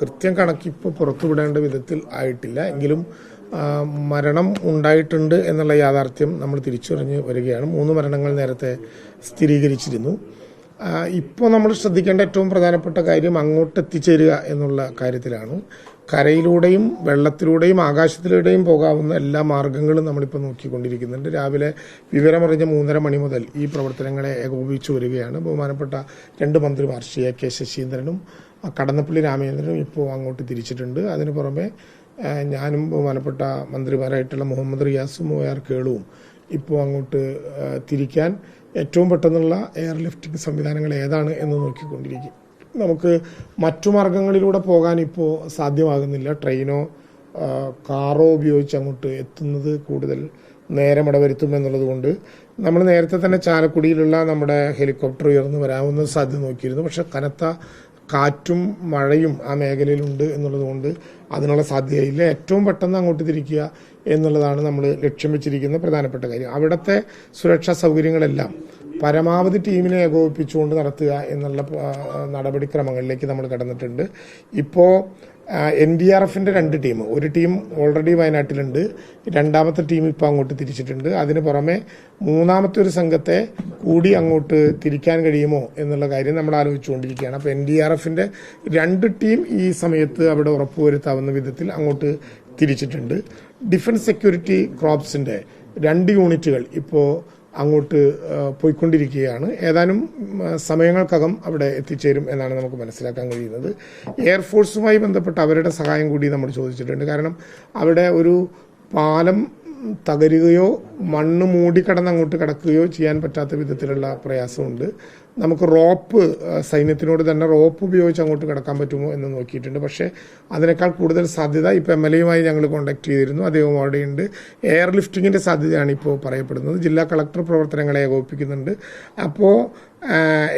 കൃത്യം കണക്കിപ്പ് പുറത്തുവിടേണ്ട വിധത്തിൽ ആയിട്ടില്ല. എങ്കിലും മരണം ഉണ്ടായിട്ടുണ്ട് എന്നുള്ള യാഥാർത്ഥ്യം നമ്മൾ തിരിച്ചറിഞ്ഞ് വരികയാണ്. മൂന്ന് മരണങ്ങൾ നേരത്തെ സ്ഥിരീകരിച്ചിരുന്നു. ഇപ്പോൾ നമ്മൾ ശ്രദ്ധിക്കേണ്ട ഏറ്റവും പ്രധാനപ്പെട്ട കാര്യം അങ്ങോട്ട് എത്തിച്ചേരുക എന്നുള്ള കാര്യത്തിലാണ്. കരയിലൂടെയും വെള്ളത്തിലൂടെയും ആകാശത്തിലൂടെയും പോകാവുന്ന എല്ലാ മാർഗങ്ങളും നമ്മളിപ്പോൾ നോക്കിക്കൊണ്ടിരിക്കുന്നുണ്ട്. രാവിലെ വിവരമറിഞ്ഞ മൂന്നര മണി മുതൽ ഈ പ്രവർത്തനങ്ങളെ ഏകോപിപ്പിച്ചു വരികയാണ്. ബഹുമാനപ്പെട്ട രണ്ട് മന്ത്രിമാർ ശ്രീ എ കെ ശശീന്ദ്രനും കടന്നപ്പള്ളി രാമചന്ദ്രനും ഇപ്പോൾ അങ്ങോട്ട് തിരിച്ചിട്ടുണ്ട്. അതിനു പുറമെ ഞാനും ബഹുമാനപ്പെട്ട മന്ത്രിമാരായിട്ടുള്ള മുഹമ്മദ് റിയാസും ഒ ആർ കേളുവും ഇപ്പോൾ അങ്ങോട്ട് തിരിക്കാൻ ഏറ്റവും പെട്ടെന്നുള്ള എയർ ലിഫ്റ്റിംഗ് സംവിധാനങ്ങൾ ഏതാണ് എന്ന് നോക്കിക്കൊണ്ടിരിക്കും. നമുക്ക് മറ്റു മാർഗങ്ങളിലൂടെ പോകാൻ ഇപ്പോൾ സാധ്യമാകുന്നില്ല. ട്രെയിനോ കാറോ ഉപയോഗിച്ച് അങ്ങോട്ട് എത്തുന്നത് കൂടുതൽ നേരം ഇടവരുത്തും എന്നുള്ളത് കൊണ്ട് നമ്മൾ നേരത്തെ തന്നെ ചാലക്കുടിയിലുള്ള നമ്മുടെ ഹെലികോപ്റ്റർ ഉയർന്നു വരാമെന്ന് സാധ്യത നോക്കിയിരുന്നു. പക്ഷെ കനത്ത കാറ്റും മഴയും ആ മേഖലയിലുണ്ട് എന്നുള്ളത് കൊണ്ട് അതിനുള്ള സാധ്യതയില്ല. ഏറ്റവും പെട്ടെന്ന് അങ്ങോട്ട് തിരിക്കുക എന്നുള്ളതാണ് നമ്മൾ ലക്ഷ്യം വെച്ചിരിക്കുന്ന പ്രധാനപ്പെട്ട കാര്യം. അവിടുത്തെ സുരക്ഷാ സൗകര്യങ്ങളെല്ലാം പരമാവധി ടീമിനെ ഏകോപിപ്പിച്ചുകൊണ്ട് നടത്തുക എന്നുള്ള നടപടിക്രമങ്ങളിലേക്ക് നമ്മൾ കടന്നിട്ടുണ്ട്. ഇപ്പോൾ എൻ ഡി ആർ എഫിന്റെ രണ്ട് ടീം. ഒരു ടീം ഓൾറെഡി വയനാട്ടിലുണ്ട്. രണ്ടാമത്തെ ടീം ഇപ്പോൾ അങ്ങോട്ട് തിരിച്ചിട്ടുണ്ട്. അതിന് പുറമെ മൂന്നാമത്തെ ഒരു സംഘത്തെ കൂടി അങ്ങോട്ട് തിരിക്കാൻ കഴിയുമോ എന്നുള്ള കാര്യം നമ്മൾ ആലോചിച്ചുകൊണ്ടിരിക്കുകയാണ്. അപ്പോൾ എൻ ഡി ആർ എഫിന്റെ രണ്ട് ടീം ഈ സമയത്ത് അവിടെ ഉറപ്പുവരുത്താവുന്ന വിധത്തിൽ അങ്ങോട്ട് തിരിച്ചിട്ടുണ്ട്. ഡിഫൻസ് സെക്യൂരിറ്റി ക്രോപ്സിന്റെ രണ്ട് യൂണിറ്റുകൾ ഇപ്പോൾ അങ്ങോട്ട് പോയിക്കൊണ്ടിരിക്കുകയാണ്. ഏതാനും സമയങ്ങൾക്കകം അവിടെ എത്തിച്ചേരും എന്നാണ് നമുക്ക് മനസ്സിലാക്കാൻ കഴിയുന്നത്. എയർഫോഴ്സുമായി ബന്ധപ്പെട്ട അവരുടെ സഹായം കൂടി നമ്മൾ ചോദിച്ചിട്ടുണ്ട്. കാരണം അവിടെ ഒരു പാലം തകരുകയോ മണ്ണ് മൂടിക്കടന്ന് അങ്ങോട്ട് കിടക്കുകയോ ചെയ്യാൻ പറ്റാത്ത വിധത്തിലുള്ള പ്രയാസമുണ്ട്. നമുക്ക് റോപ്പ് സൈന്യത്തിനോട് തന്നെ റോപ്പ് ഉപയോഗിച്ച് അങ്ങോട്ട് കിടക്കാൻ പറ്റുമോ എന്ന് നോക്കിയിട്ടുണ്ട്. പക്ഷേ അതിനേക്കാൾ കൂടുതൽ സാധ്യത ഇപ്പോൾ എം എൽ എയുമായി ഞങ്ങൾ കോൺടാക്ട് ചെയ്തിരുന്നു. അദ്ദേഹം അവിടെയുണ്ട്. എയർ ലിഫ്റ്റിങ്ങിന്റെ സാധ്യതയാണ് ഇപ്പോൾ പറയപ്പെടുന്നത്. ജില്ലാ കളക്ടർ പ്രവർത്തനങ്ങളെ ഏകോപിപ്പിക്കുന്നുണ്ട്. അപ്പോൾ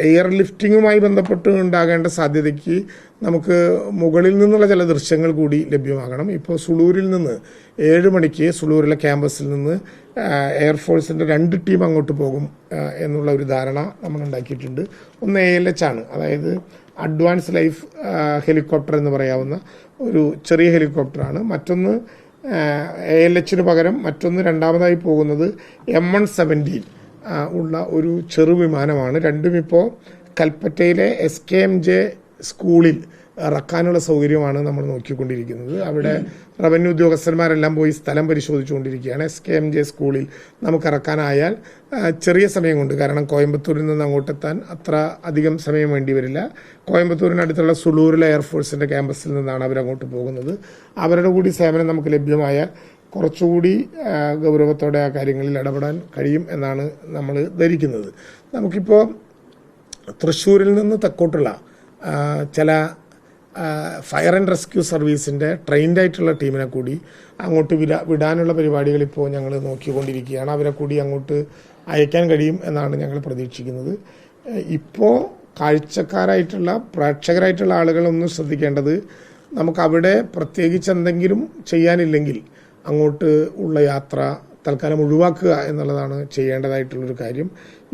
എയർ ലിഫ്റ്റിങ്ങുമായി ബന്ധപ്പെട്ട് ഉണ്ടാകേണ്ട സാധ്യതയ്ക്ക് നമുക്ക് മുകളിൽ നിന്നുള്ള ചില ദൃശ്യങ്ങൾ കൂടി ലഭ്യമാകണം. ഇപ്പോൾ സുളൂരിൽ നിന്ന് ഏഴ് മണിക്ക് സുളൂരിലെ ക്യാമ്പസിൽ നിന്ന് ആ, എയർഫോഴ്സിന്റെ രണ്ട് ടീം അങ്ങോട്ട് പോകും എന്നുള്ള ഒരു ധാരണ നമ്മൾ ഉണ്ടാക്കിയിട്ടുണ്ട്. ഒന്ന് എ എൽ എച്ച് ആണ്. അതായത് അഡ്വാൻസ് ലൈഫ് ഹെലികോപ്റ്റർ എന്ന് പറയാവുന്ന ഒരു ചെറിയ ഹെലികോപ്റ്ററാണ് മറ്റൊന്ന് എ എൽ എച്ചിന് പകരം മറ്റൊന്ന് രണ്ടാമതായി പോകുന്നത് എം വൺ സെവന്റീൻ ഉള്ള ഒരു ചെറു വിമാനമാണ്. രണ്ടും ഇപ്പോൾ കൽപ്പറ്റയിലെ എസ് കെ എം ജെ സ്കൂളിൽ ഇറക്കാനുള്ള സൗകര്യമാണ് നമ്മൾ നോക്കിക്കൊണ്ടിരിക്കുന്നത്. അവിടെ റവന്യൂ ഉദ്യോഗസ്ഥന്മാരെല്ലാം പോയി സ്ഥലം പരിശോധിച്ചുകൊണ്ടിരിക്കുകയാണ്. എസ് കെ എം ജെ സ്കൂളിൽ നമുക്ക് ഇറക്കാനായാൽ ചെറിയ സമയം കൊണ്ട് കാരണം കോയമ്പത്തൂരിൽ നിന്ന് അങ്ങോട്ടെത്താൻ അത്ര അധികം സമയം വേണ്ടി വരില്ല. കോയമ്പത്തൂരിനടുത്തുള്ള സുളൂരിലെ എയർഫോഴ്സിന്റെ ക്യാമ്പസിൽ നിന്നാണ് അവരങ്ങോട്ട് പോകുന്നത്. അവരുടെ കൂടി സേവനം നമുക്ക് ലഭ്യമായാൽ കുറച്ചുകൂടി ഗൗരവത്തോടെ ആ കാര്യങ്ങളിൽ ഇടപെടാൻ കഴിയും എന്നാണ് നമ്മൾ ധരിക്കുന്നത്. നമുക്കിപ്പോൾ തൃശ്ശൂരിൽ നിന്ന് തെക്കോട്ടുള്ള ചില ഫയർ ആൻഡ് റെസ്ക്യൂ സർവീസിന്റെ ട്രെയിൻഡ് ആയിട്ടുള്ള ടീമിനെ കൂടി അങ്ങോട്ട് വിടാ വിടാനുള്ള പരിപാടികൾ ഇപ്പോൾ ഞങ്ങൾ നോക്കിക്കൊണ്ടിരിക്കുകയാണ്. അവരെ കൂടി അങ്ങോട്ട് അയക്കാൻ കഴിയും എന്നാണ് ഞങ്ങൾ പ്രതീക്ഷിക്കുന്നത്. ഇപ്പോൾ കാഴ്ചക്കാരായിട്ടുള്ള പ്രേക്ഷകരായിട്ടുള്ള ആളുകളൊന്നും ശ്രദ്ധിക്കേണ്ടത് നമുക്ക് അവിടെ പ്രത്യേകിച്ച് എന്തെങ്കിലും ചെയ്യാനില്ലെങ്കിൽ അങ്ങോട്ട് ഉള്ള യാത്ര തൽക്കാലം ഒഴിവാക്കുക എന്നുള്ളതാണ് ചെയ്യേണ്ടതായിട്ടുള്ളൊരു കാര്യം.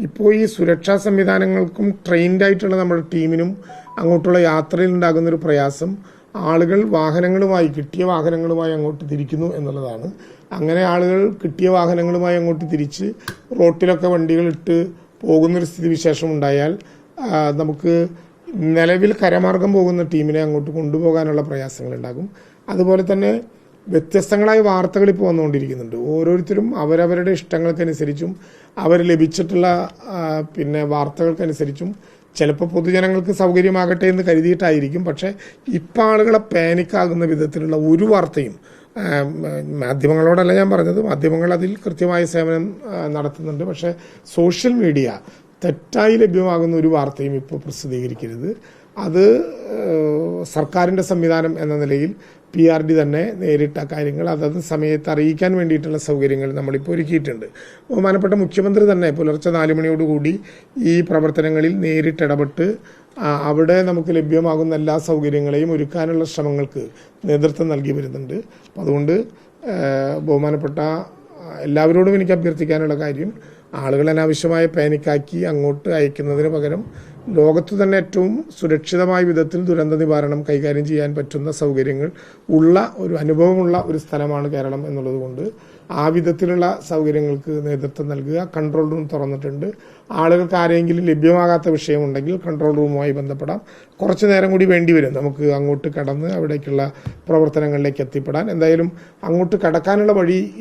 ഇപ്പോൾ ഈ സുരക്ഷാ സംവിധാനങ്ങൾക്കും ട്രെയിൻഡ് ആയിട്ടുള്ള നമ്മുടെ ടീമിനും അങ്ങോട്ടുള്ള യാത്രയിൽ ഉണ്ടാകുന്നൊരു പ്രയാസം ആളുകൾ വാഹനങ്ങളുമായി കിട്ടിയ വാഹനങ്ങളുമായി അങ്ങോട്ട് തിരിക്കുന്നു എന്നുള്ളതാണ്. അങ്ങനെ ആളുകൾ കിട്ടിയ വാഹനങ്ങളുമായി അങ്ങോട്ട് തിരിച്ച് റോട്ടിലൊക്കെ വണ്ടികളിട്ട് പോകുന്നൊരു സ്ഥിതിവിശേഷം ഉണ്ടായാൽ നമുക്ക് നിലവിൽ കരമാർഗം പോകുന്ന ടീമിനെ അങ്ങോട്ട് കൊണ്ടുപോകാനുള്ള പ്രയാസങ്ങളുണ്ടാകും. അതുപോലെ തന്നെ വ്യത്യസ്തങ്ങളായ വാർത്തകൾ ഇപ്പോൾ വന്നുകൊണ്ടിരിക്കുന്നുണ്ട്. ഓരോരുത്തരും അവരവരുടെ ഇഷ്ടങ്ങൾക്കനുസരിച്ചും അവർ ലഭിച്ചിട്ടുള്ള പിന്നെ വാർത്തകൾക്കനുസരിച്ചും ചിലപ്പോൾ പൊതുജനങ്ങൾക്ക് സൗകര്യമാകട്ടെ എന്ന് കരുതിയിട്ടായിരിക്കും. പക്ഷേ ഇപ്പം ആളുകളെ പാനിക്കാകുന്ന വിധത്തിലുള്ള ഒരു വാർത്തയും മാധ്യമങ്ങളോടല്ല ഞാൻ പറഞ്ഞത്. മാധ്യമങ്ങൾ അതിൽ കൃത്യമായ സേവനം നടത്തുന്നുണ്ട്. പക്ഷേ സോഷ്യൽ മീഡിയ തെറ്റായി ലഭ്യമാകുന്ന ഒരു വാർത്തയും ഇപ്പോൾ പ്രസിദ്ധീകരിക്കരുത്. അത് സർക്കാരിന്റെ സംവിധാനം എന്ന നിലയിൽ പി ആർ ഡി തന്നെ നേരിട്ട കാര്യങ്ങൾ അതത് സമയത്ത് അറിയിക്കാൻ വേണ്ടിയിട്ടുള്ള സൗകര്യങ്ങൾ നമ്മളിപ്പോൾ ഒരുക്കിയിട്ടുണ്ട്. ബഹുമാനപ്പെട്ട മുഖ്യമന്ത്രി തന്നെ പുലർച്ചെ നാല് മണിയോടുകൂടി ഈ പ്രവർത്തനങ്ങളിൽ നേരിട്ടിടപെട്ട് അവിടെ നമുക്ക് ലഭ്യമാകുന്ന എല്ലാ സൗകര്യങ്ങളെയും ഒരുക്കാനുള്ള ശ്രമങ്ങൾക്ക് നേതൃത്വം നൽകി വരുന്നുണ്ട്. അപ്പം അതുകൊണ്ട് ബഹുമാനപ്പെട്ട എല്ലാവരോടും എനിക്ക് അഭ്യർത്ഥിക്കാനുള്ള കാര്യം ആളുകൾ അനാവശ്യമായ പാനിക്കാക്കി അങ്ങോട്ട് അയക്കുന്നതിന് പകരം ലോകത്തു തന്നെ ഏറ്റവും സുരക്ഷിതമായ വിധത്തിൽ ദുരന്ത നിവാരണം കൈകാര്യം ചെയ്യാൻ പറ്റുന്ന സൗകര്യങ്ങൾ ഉള്ള ഒരു അനുഭവമുള്ള ഒരു സ്ഥലമാണ് കേരളം എന്നുള്ളത് കൊണ്ട് ആ വിധത്തിലുള്ള സൗകര്യങ്ങൾക്ക് നേതൃത്വം നൽകുക. കൺട്രോൾ റൂം തുറന്നിട്ടുണ്ട്. ആളുകൾക്ക് ആരെങ്കിലും ലഭ്യമാകാത്ത വിഷയമുണ്ടെങ്കിൽ കൺട്രോൾ റൂമുമായി ബന്ധപ്പെടാം. കുറച്ച് നേരം കൂടി വേണ്ടി വരും. നമുക്ക് അങ്ങോട്ട് കടന്ന് അവിടേക്കുള്ള പ്രവർത്തനങ്ങളിലേക്ക് എത്തിപ്പെടാൻ. എന്തായാലും അങ്ങോട്ട് കടക്കാനുള്ള വഴി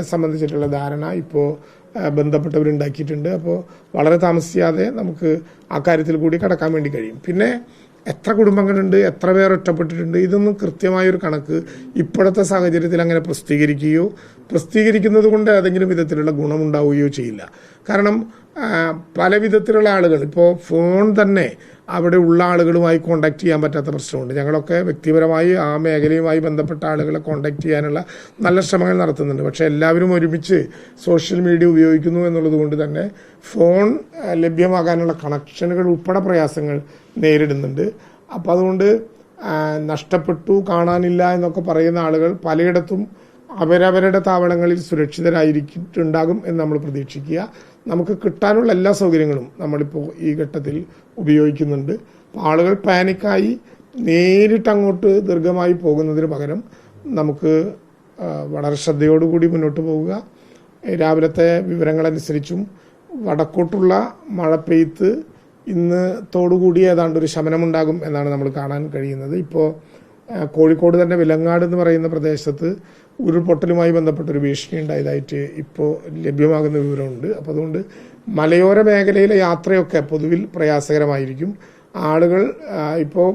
സംബന്ധിച്ചിട്ടുള്ള ധാരണ ഇപ്പോൾ ബന്ധപ്പെട്ടവരുണ്ടാക്കിയിട്ടുണ്ട്. അപ്പോൾ വളരെ താമസിയാതെ നമുക്ക് ആ കാര്യത്തിൽ കൂടി കടക്കാൻ വേണ്ടി കഴിയും. പിന്നെ എത്ര കുടുംബങ്ങളുണ്ട് എത്ര പേർ ഒറ്റപ്പെട്ടിട്ടുണ്ട് ഇതൊന്നും കൃത്യമായൊരു കണക്ക് ഇപ്പോഴത്തെ സാഹചര്യത്തിൽ അങ്ങനെ പ്രസിദ്ധീകരിക്കുകയോ പ്രസിദ്ധീകരിക്കുന്നത് കൊണ്ട് ഏതെങ്കിലും വിധത്തിലുള്ള ഗുണമുണ്ടാവുകയോ ചെയ്യില്ല. കാരണം പല വിധത്തിലുള്ള ആളുകൾ. ഇപ്പോൾ ഫോൺ തന്നെ അവിടെ ഉള്ള ആളുകളുമായി കോണ്ടാക്ട് ചെയ്യാൻ പറ്റാത്ത പ്രശ്നമുണ്ട്. ഞങ്ങളൊക്കെ വ്യക്തിപരമായി ആ മേഖലയുമായി ബന്ധപ്പെട്ട ആളുകളെ കോണ്ടാക്ട് ചെയ്യാനുള്ള നല്ല ശ്രമങ്ങൾ നടത്തുന്നുണ്ട്. പക്ഷേ എല്ലാവരും ഒരുമിച്ച് സോഷ്യൽ മീഡിയ ഉപയോഗിക്കുന്നു എന്നുള്ളത് കൊണ്ട് തന്നെ ഫോൺ ലഭ്യമാകാനുള്ള കണക്ഷനുകൾ ഉൾപ്പെടെ പ്രയാസങ്ങൾ നേരിടുന്നുണ്ട്. അപ്പോൾ അതുകൊണ്ട് നഷ്ടപ്പെട്ടു കാണാനില്ല എന്നൊക്കെ പറയുന്ന ആളുകൾ പലയിടത്തും അവരവരുടെ താവളങ്ങളിൽ സുരക്ഷിതരായിരിക്കുന്നുണ്ടാകും എന്ന് നമ്മൾ പ്രതീക്ഷിക്കുക. നമുക്ക് കിട്ടാനുള്ള എല്ലാ സൗകര്യങ്ങളും നമ്മളിപ്പോൾ ഈ ഘട്ടത്തിൽ ഉപയോഗിക്കുന്നുണ്ട്. അപ്പോൾ ആളുകൾ പാനിക്കായി നേരിട്ട് അങ്ങോട്ട് ദീർഘമായി പോകുന്നതിന് പകരം നമുക്ക് വളരെ ശ്രദ്ധയോടുകൂടി മുന്നോട്ട് പോവുക. രാവിലത്തെ വിവരങ്ങളനുസരിച്ചും വടക്കോട്ടുള്ള മഴ പെയ്ത്ത് ഇന്ന് തോടുകൂടി ഏതാണ്ട് ഒരു ശമനമുണ്ടാകും എന്നാണ് നമ്മൾ കാണാൻ കഴിയുന്നത്. ഇപ്പോൾ കോഴിക്കോട് തന്നെ വിലങ്ങാട് എന്ന് പറയുന്ന പ്രദേശത്ത് ഉരുൾപൊട്ടലുമായി ബന്ധപ്പെട്ട ഒരു ഭീഷണി ഉണ്ടായതായിട്ട് ഇപ്പോൾ ലഭ്യമാകുന്ന വിവരമുണ്ട്. അപ്പോൾ അതുകൊണ്ട് മലയോര മേഖലയിലെ യാത്രയൊക്കെ പൊതുവിൽ പ്രയാസകരമായിരിക്കും. ആളുകൾ ഇപ്പോൾ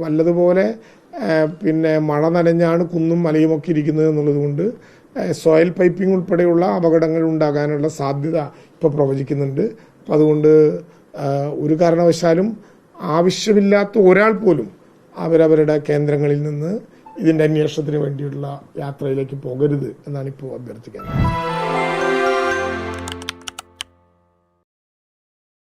വല്ലതുപോലെ പിന്നെ മഴ നനഞ്ഞാണ് കുന്നും മലയുമൊക്കെ ഇരിക്കുന്നത് എന്നുള്ളത് കൊണ്ട് സോയിൽ പൈപ്പിംഗ് ഉൾപ്പെടെയുള്ള അപകടങ്ങൾ ഉണ്ടാകാനുള്ള സാധ്യത ഇപ്പോൾ പ്രവചിക്കുന്നുണ്ട്. അപ്പം അതുകൊണ്ട് ഒരു കാരണവശാലും ആവശ്യമില്ലാത്ത ഒരാൾ പോലും അവരവരുടെ കേന്ദ്രങ്ങളിൽ നിന്ന് ഇതിന്റെ അന്വേഷണത്തിന് വേണ്ടിയുള്ള യാത്രയിലേക്ക് പോകരുത് എന്നാണ് ഇപ്പോൾ അഭ്യർത്ഥിക്കുന്നത്.